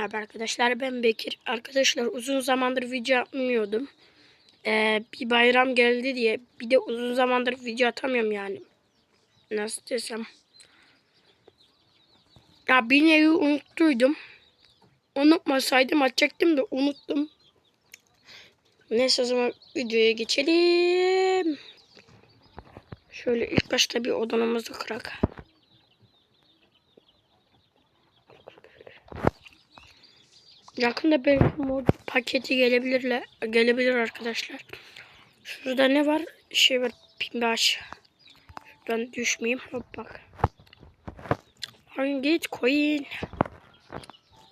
Merhaba arkadaşlar ben Bekir. Arkadaşlar uzun zamandır video atmıyordum. Ee, bir bayram geldi diye bir de uzun zamandır video atamıyorum yani. Nasıl desem. Ya bir nevi unuttuydum. Unutmasaydım atacaktım da unuttum. Neyse o zaman videoya geçelim. Şöyle ilk başta bir odanımızı kırak. Yakında belki mod paketi gelebilirler, gelebilir arkadaşlar. Şurada ne var? Şey var, pimbi aç. Şuradan düşmeyeyim. Hop bak. Hangi koyun.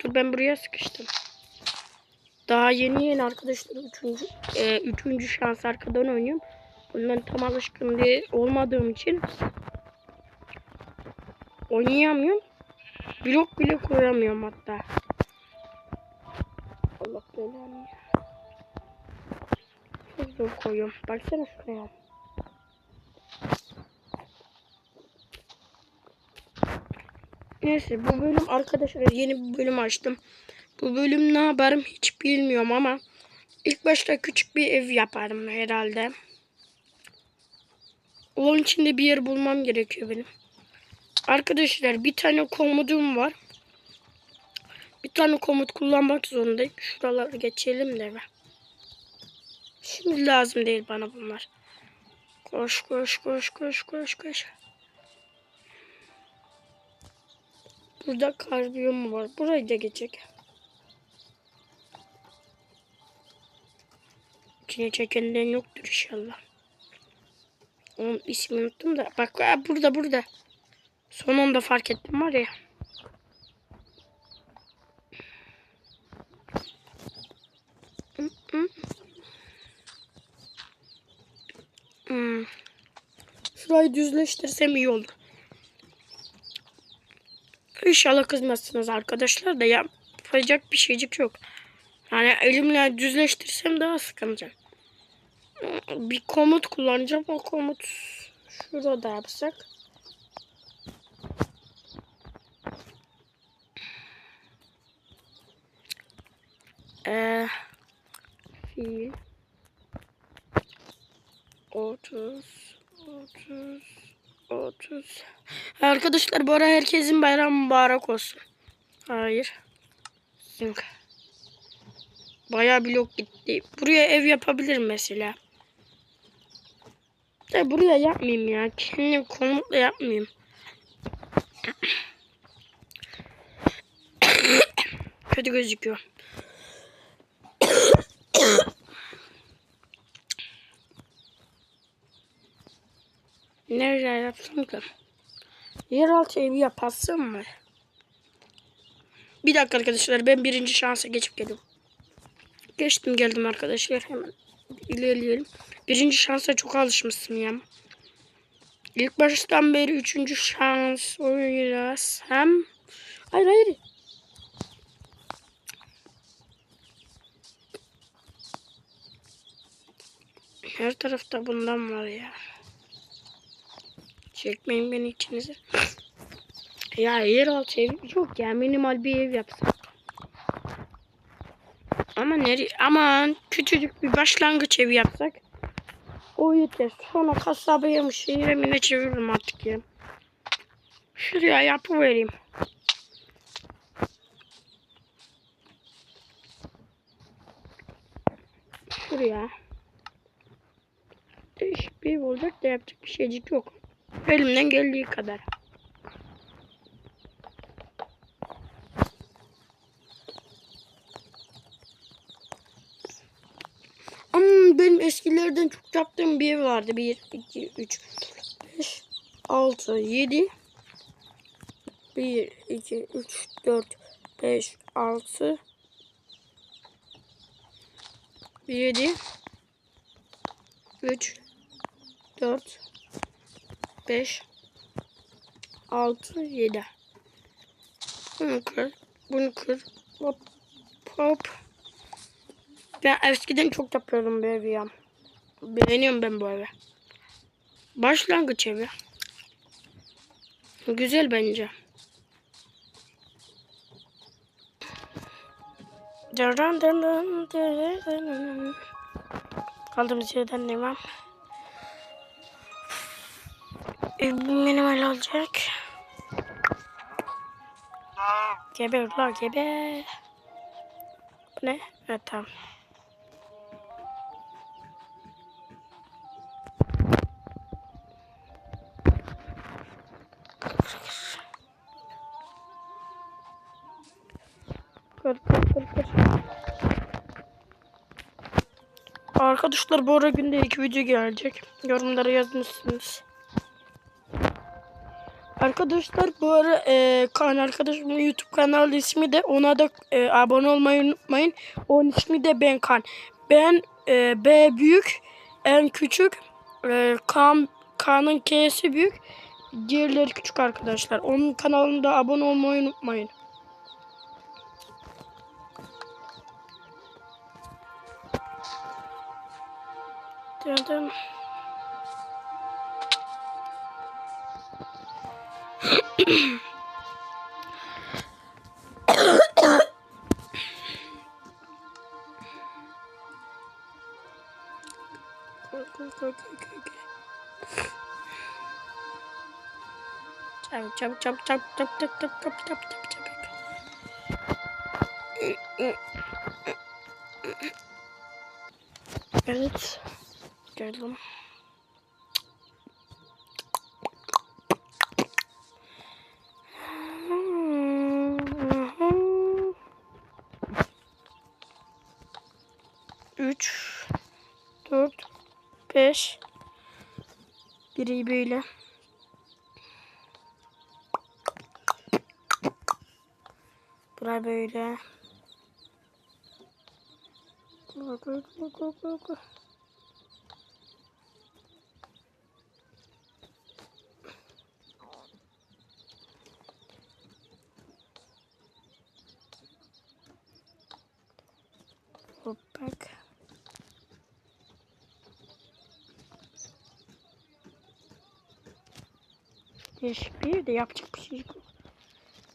Dur ben buraya sıkıştım. Daha yeni yeni arkadaşlar üçüncü, e, üçüncü şans arkadan oynuyorum. Bundan tam alışkın diye olmadığım için oynayamıyorum. Blok bile koyamıyorum hatta. Allah belanı. Çok zor koyuyorum. Baksana şuraya. Neyse bu bölüm arkadaşlar yeni bir bölüm açtım. Bu bölüm ne yaparım hiç bilmiyorum ama ilk başta küçük bir ev yaparım herhalde. Onun için de bir yer bulmam gerekiyor benim. Arkadaşlar bir tane komodum var. Tane komut kullanmak zorundayım. Şuraları geçelim de be. Şimdi lazım değil bana bunlar. Koş koş koş koş koş koş. Burada karbiyum var. Burayı da geçecek. İçine çekenden yoktur inşallah. Onun ismini unuttum da. Bak burada burada. Son anda fark ettim var ya. Şurayı düzleştirsem iyi olur. İnşallah kızmazsınız arkadaşlar da yapacak bir şeycik yok. Yani elimle düzleştirsem daha sıkıntı. Bir komut kullanacağım. O komut şurada yapsak. Ee, fiil 30 30 30 Arkadaşlar bu ara herkesin bayramı mübarek olsun. Hayır. Yok. Bayağı blok gitti. Buraya ev yapabilirim mesela. De buraya yapmayayım ya. Kendim komutla yapmayayım. Kötü gözüküyor. Nerede yapsam ki? Yeraltı evi yapasım mı? Bir dakika arkadaşlar ben birinci şansa geçip geliyorum. Geçtim geldim arkadaşlar hemen ilerleyelim. Birinci şansa çok alışmışsın ya. İlk baştan beri üçüncü şans oynasam. Hayır hayır. Her tarafta bundan var ya. Çekmeyin beni içinize. Ya yeraltı ev yok ya minimal bir ev yapsak. Ama nereye? Aman küçücük bir başlangıç evi yapsak. O yeter. Sonra kasabaya mı şehire mi ne çeviririm artık ya. Şuraya yapıvereyim. Şuraya. Değişik bir ev olacak da yapacak bir şeycik yok. Elimden geldiği kadar. Ama benim eskilerden çok yaptığım bir ev vardı. 1, 2, 3, 5, 6, 7. 1, 2, 3, 4, 5, 6, 7, 3, 4, 5, 6, 7. Bunu kır, bunu kır. Hop, hop. Ben eskiden çok yapıyordum bu evi ya. Beğeniyorum ben bu evi. Başlangıç evi. Güzel bence. Kaldığımız yerden devam. E, Minimal olacak. Gebe la gebe. Bu ne? Evet tamam. Kır kır kır kır. Arkadaşlar bu ara günde iki video gelecek. Yorumlara yazmışsınız. Arkadaşlar bu ara e, kan arkadaşımın YouTube kanalı ismi de ona da e, abone olmayı unutmayın. Onun ismi de Benkan. Ben e, B büyük, en küçük, e, kan K'nın K'si büyük, diğerleri küçük arkadaşlar. Onun kanalında abone olmayı unutmayın. Dın. Koy, Çabuk çabuk çabuk çabuk çabuk çabuk çabuk çabuk çabuk çabuk çabuk. Evet. Geldim. 3 4 5 biri böyle. Bura böyle. Bura böyle. Bir de yapacak bir şey yok.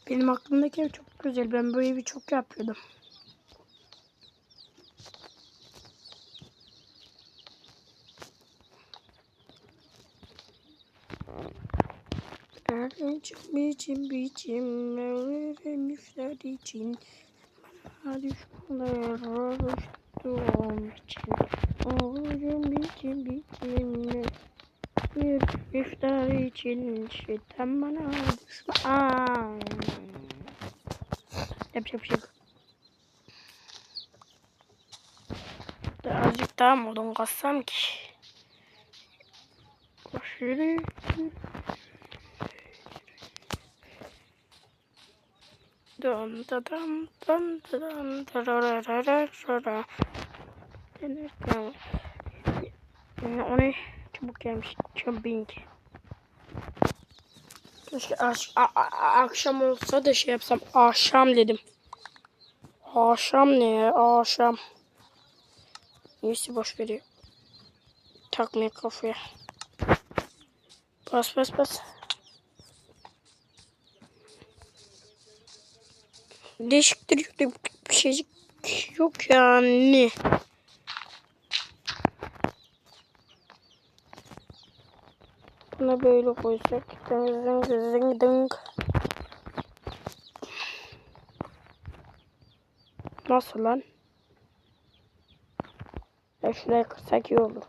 Benim aklımdaki ev çok güzel. Ben bu evi çok yapıyordum. Ergençim biçim biçim Ölürüm üfler için Bana düşmanlar oluştuğum için Ölürüm biçim biçim bir iftar için şeytan bana Aa. Yap yap yap. Azıcık daha modum kassam ki. Şöyle. Dum da dum dum da dum da ra ra ra ra ra ra. Yani onu çabuk gelmişti gelmiş jumping. Keşke akşam olsa da şey yapsam akşam dedim. Akşam ne ya akşam. Neyse boş veriyor. Takmaya kafaya. Bas bas bas. Değişik bir şeycik yok yani. Buna böyle koysak. Ding ding ding ding. Nasıl lan? Ya şuraya kırsak iyi olur.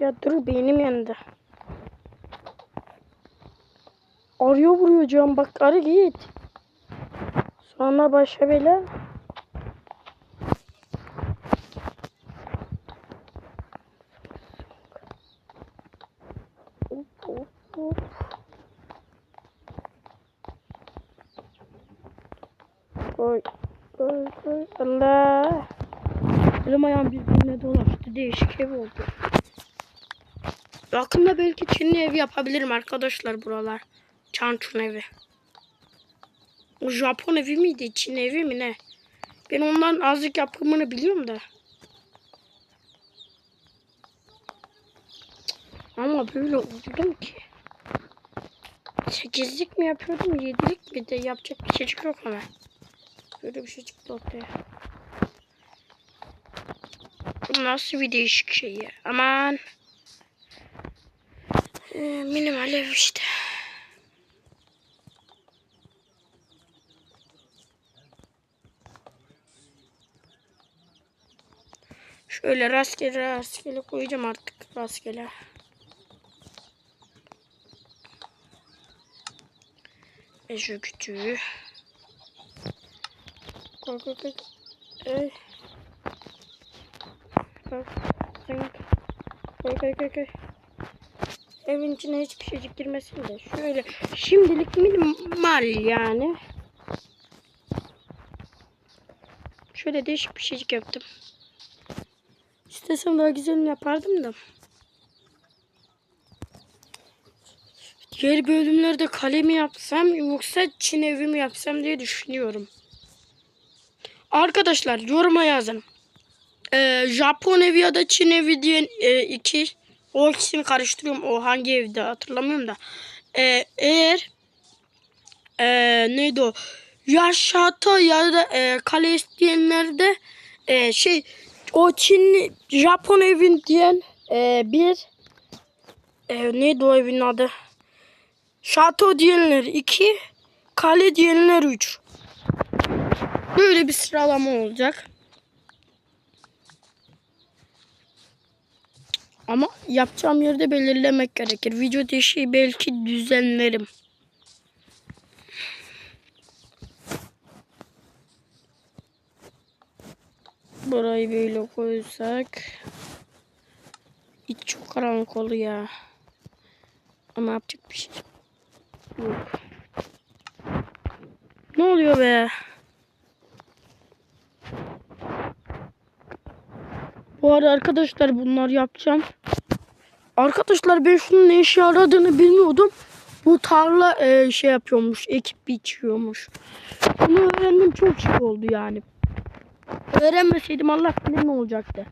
Ya dur beynim yandı. Arıyor vuruyor can bak arı git. Sonra başa bela. Hop, hop, hop. Koy, koy, koy. Allah. Elim ayağım birbirine dolaştı. Değişik ev oldu. Yakında belki Çinli ev yapabilirim arkadaşlar buralar. Çançun evi. O Japon evi miydi? Çin evi mi ne? Ben ondan azıcık yapımını biliyorum da. Ama böyle oldum ki. Sekizlik mi yapıyordum? Yedilik mi de yapacak bir çocuk yok ama. Böyle bir şey çıktı ortaya. Bu nasıl bir değişik şey ya? Aman. Ee, minimal ev işte. Şöyle rastgele rastgele koyacağım artık rastgele. Ve şu kütüğü. Koy koy koy. Koy koy koy. Evin içine hiçbir şey girmesin de. Şöyle şimdilik minimal yani. Şöyle değişik bir şeycik yaptım. İstesem daha güzelini yapardım da. Diğer bölümlerde kale mi yapsam yoksa Çin evi mi yapsam diye düşünüyorum. Arkadaşlar yoruma yazın. Ee, Japon evi ya da Çin evi diyen e, iki o ikisini karıştırıyorum. O hangi evde hatırlamıyorum da. Ee, eğer e, neydi o? Ya şato ya da e, kale isteyenlerde e, şey o Çin Japon evin diyen e, bir e, neydi o evin adı? Şato diyenler 2, kale diyenler 3. Böyle bir sıralama olacak. Ama yapacağım yerde belirlemek gerekir. Video dışı belki düzenlerim. Burayı böyle koysak. İç çok karanlık oldu ya. Ama yapacak bir şey yok. Ne oluyor be? Bu arada arkadaşlar bunlar yapacağım. Arkadaşlar ben şunun ne işe yaradığını bilmiyordum. Bu tarla e, şey yapıyormuş, ekip biçiyormuş. Bunu öğrendim çok şey oldu yani. Öğrenmeseydim Allah bilir ne olacaktı.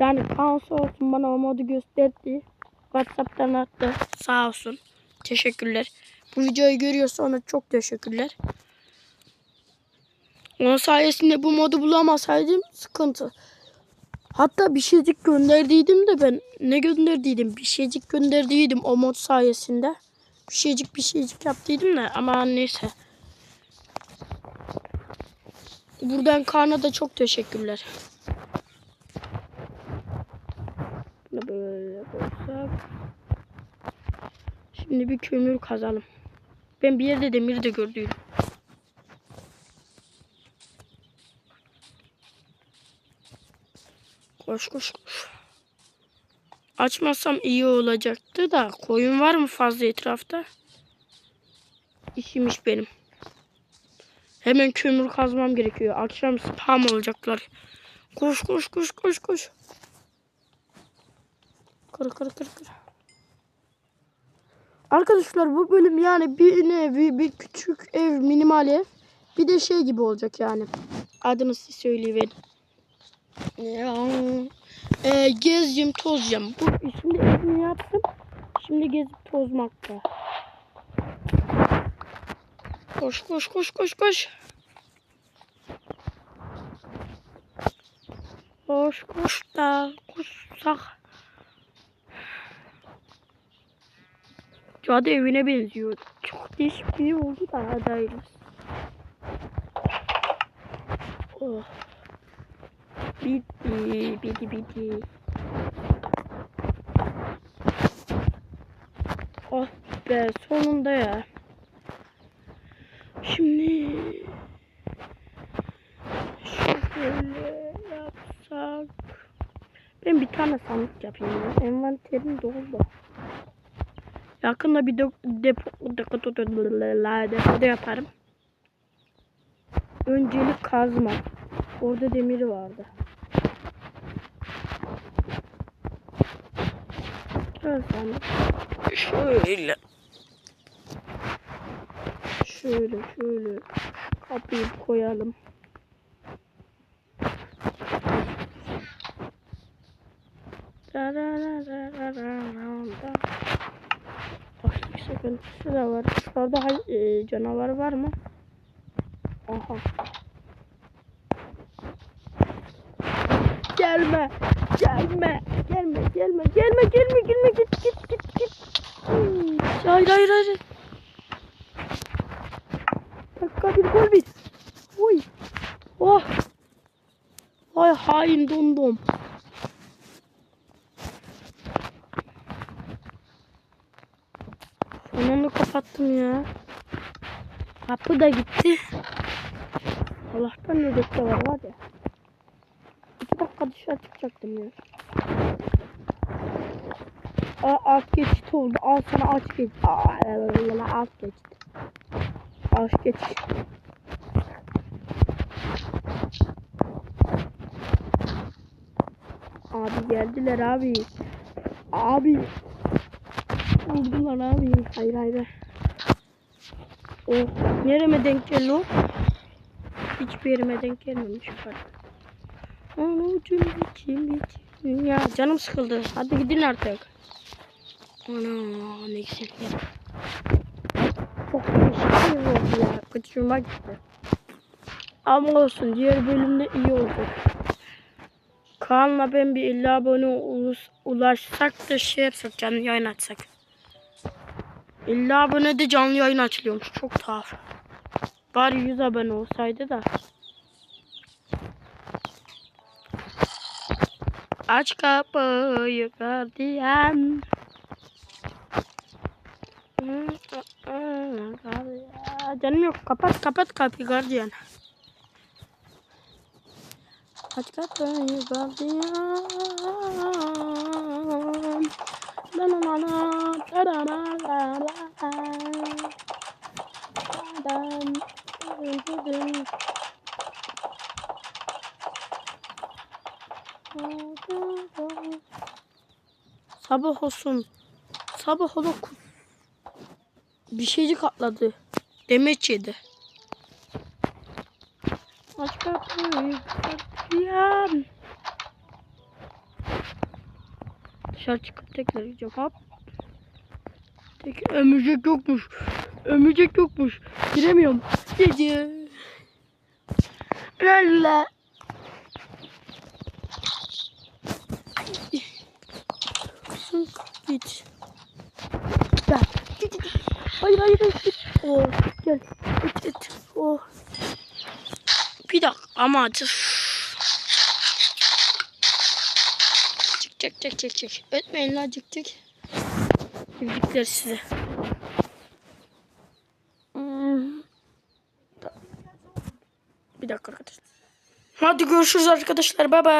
Yani Kaan sağ olsun bana o modu gösterdi. Whatsapp'tan attı. Sağ olsun. Teşekkürler. Bu videoyu görüyorsa ona çok teşekkürler. Onun sayesinde bu modu bulamasaydım sıkıntı. Hatta bir şeycik gönderdiydim de ben ne gönderdiydim? Bir şeycik gönderdiydim o mod sayesinde. Bir şeycik bir şeycik yaptıydım da ama neyse. Buradan Kaan'a da çok teşekkürler. Böyle koysak. Şimdi bir kömür kazalım. Ben bir yerde demir de gördüm. Koş koş koş. Açmasam iyi olacaktı da koyun var mı fazla etrafta? İşimiş benim. Hemen kömür kazmam gerekiyor. Akşam spam olacaklar. Koş koş koş koş koş. Kır kır kır kır. Arkadaşlar bu bölüm yani bir nevi bir küçük ev minimal ev. Bir de şey gibi olacak yani. Adını size söyleyiverin. Ya, e, gezeceğim tozacağım. Bu şimdi evimi yaptım. Şimdi gezip tozmakta. Koş koş koş koş koş. Koş koş da koşsak. Cadı evine benziyor. Çok değişik bir oldu da adayız. Oh. Bitti, bitti, bitti. Oh be sonunda ya. Şimdi şöyle yapsak. Ben bir tane sandık yapayım ya. Envanterim doldu. Yakında bir depo, depo, depo, depoda yaparım. Öncelik kazma. Orada demiri vardı. Sandık. Şöyle. Şöyle şöyle kapıyı koyalım. Şey sıkıntısı da var. Şurada e, canavar var mı? Aha. Gelme. Gelme. Gelme. Gelme. Gelme. Gelme. Gelme. Git git git git. Hayır hayır hayır. Dakika bir gol bir. Oy. Oh. Vay hain dondum. Sonunu kapattım ya. Kapı da gitti. Allah'tan nöbette var var ya. Dakika dışarı çıkacaktım ya. Aa, alt geçit oldu. Al sana aç geçit. Aa, alt geçit. Alt geçit. Abi geldiler abi. Abi. Vurdular abi. Hayır hayır. O nereme denk geldi o? Hiçbir yerime denk gelmemiş. Onu için için. Ya canım sıkıldı. Hadi gidin artık. Ana ne güzel ya. Çok yer oldu ya. Kaçırma gitti. Ama olsun diğer bölümde iyi oldu. Kaan'la ben bir 50 abone ulaşsak da şey yapsak canlı yayın açsak. 50 abonede canlı yayın açılıyormuş. Çok tuhaf. Bari 100 abone olsaydı da. Aç kapıyı gardiyan. Canım yok. Kapat kapat kapıyı gardiyan. Aç kapıyı gardiyan. La la, da da da da Sabah olsun. Sabah ola ku- bir şeycik atladı. Demeç yedi. Aç kapıyı gardiyan. Dışarı çıkıp tekrar gideceğim. Hop. Tek ömürcek yokmuş. Ömürcek yokmuş. Giremiyorum. Gece. Lalla. Kızım git. Gel. Git git. Hayır hayır hayır. Git. Oh, gel. Git git. Oh. Bir dakika ama. Çık çık çık çık çık. Ötmeyin lan çık çık. Bildikler size. Hmm. Bir dakika arkadaşlar. Hadi görüşürüz arkadaşlar. Bay bay.